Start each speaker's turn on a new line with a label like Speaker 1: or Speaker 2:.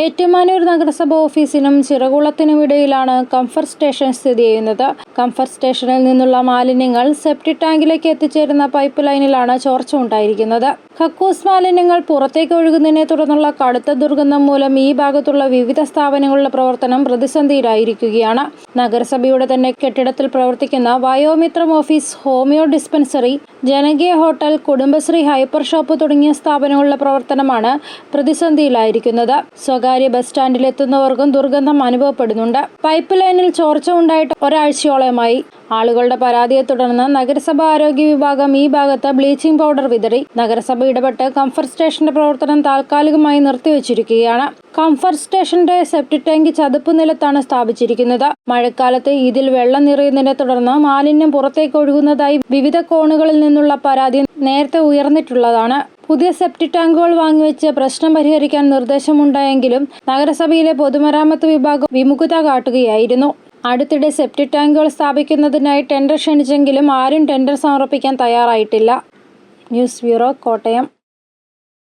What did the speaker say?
Speaker 1: ഏറ്റുമാനൂർ നഗരസഭ ഓഫീസിനും ചിറകുളത്തിനും ഇടയിലാണ് comfort station സ്ഥിതി ചെയ്യുന്നത്. കംഫർട്ട് സ്റ്റേഷനിൽ നിന്നുള്ള മാലിന്യങ്ങൾ സെപ്റ്റിക് ടാങ്കിലേക്ക് എത്തിച്ചേരുന്ന പൈപ്പ് ലൈനിലാണ് ചോർച്ച ഉണ്ടായിരിക്കുന്നത്. കക്കൂസ് മാലിന്യങ്ങൾ പുറത്തേക്ക് ഒഴുകുന്നതിനെ തുടർന്നുള്ള കടുത്ത ദുർഗന്ധം മൂലം ഈ ഭാഗത്തുള്ള വിവിധ സ്ഥാപനങ്ങളുടെ പ്രവർത്തനം പ്രതിസന്ധിയിലായിരിക്കുകയാണ്. നഗരസഭയുടെ തന്നെ കെട്ടിടത്തിൽ പ്രവർത്തിക്കുന്ന വയോമിത്രം ഓഫീസ് ഹോമിയോ ഡിസ്പെൻസറി ജനകീയ ഹോട്ടൽ കുടുംബശ്രീ ഹൈപ്പർ ഷോപ്പ് തുടങ്ങിയ സ്ഥാപനങ്ങളുടെ പ്രവർത്തനമാണ് പ്രതിസന്ധിയിലായിരിക്കുന്നത്. സ്വകാര്യ ബസ് സ്റ്റാൻഡിൽ എത്തുന്നവർക്കും ദുർഗന്ധം അനുഭവപ്പെടുന്നുണ്ട്. പൈപ്പ് ലൈനിൽ ചോർച്ച ഉണ്ടായിട്ട് ഒരാഴ്ചയോളമായി. ആളുകളുടെ പരാതിയെ തുടർന്ന് നഗരസഭ ആരോഗ്യ വിഭാഗം ഈ ഭാഗത്ത് ബ്ലീച്ചിംഗ് പൗഡർ വിതറി. നഗരസഭ ഇടപെട്ട് കംഫർട്ട് സ്റ്റേഷന്റെ പ്രവർത്തനം താൽക്കാലികമായി നിർത്തിവച്ചിരിക്കുകയാണ്. കംഫർട്ട് സ്റ്റേഷന്റെ സെപ്റ്റിക് ടാങ്ക് ചതുപ്പ് നിലത്താണ് സ്ഥാപിച്ചിരിക്കുന്നത്. മഴക്കാലത്ത് ഇതിൽ വെള്ളം നിറയുന്നതിനെ തുടർന്ന് മാലിന്യം പുറത്തേക്ക് ഒഴുകുന്നതായി വിവിധ കോണുകളിൽ നിന്നുള്ള പരാതി നേരത്തെ ഉയർന്നിട്ടുള്ളതാണ്. പുതിയ സെപ്റ്റിക് ടാങ്കുകൾ വാങ്ങിവെച്ച് പ്രശ്നം പരിഹരിക്കാൻ നിർദ്ദേശമുണ്ടായെങ്കിലും നഗരസഭയിലെ പൊതുമരാമത്ത് വിഭാഗം വിമുഖത കാട്ടുകയായിരുന്നു. അടുത്തിടെ സെപ്റ്റിക് ടാങ്കുകൾ സ്ഥാപിക്കുന്നതിനായി ടെൻഡർ ക്ഷണിച്ചെങ്കിലും ആരും ടെൻഡർ സമർപ്പിക്കാൻ തയ്യാറായിട്ടില്ല. News bureau Kottayam.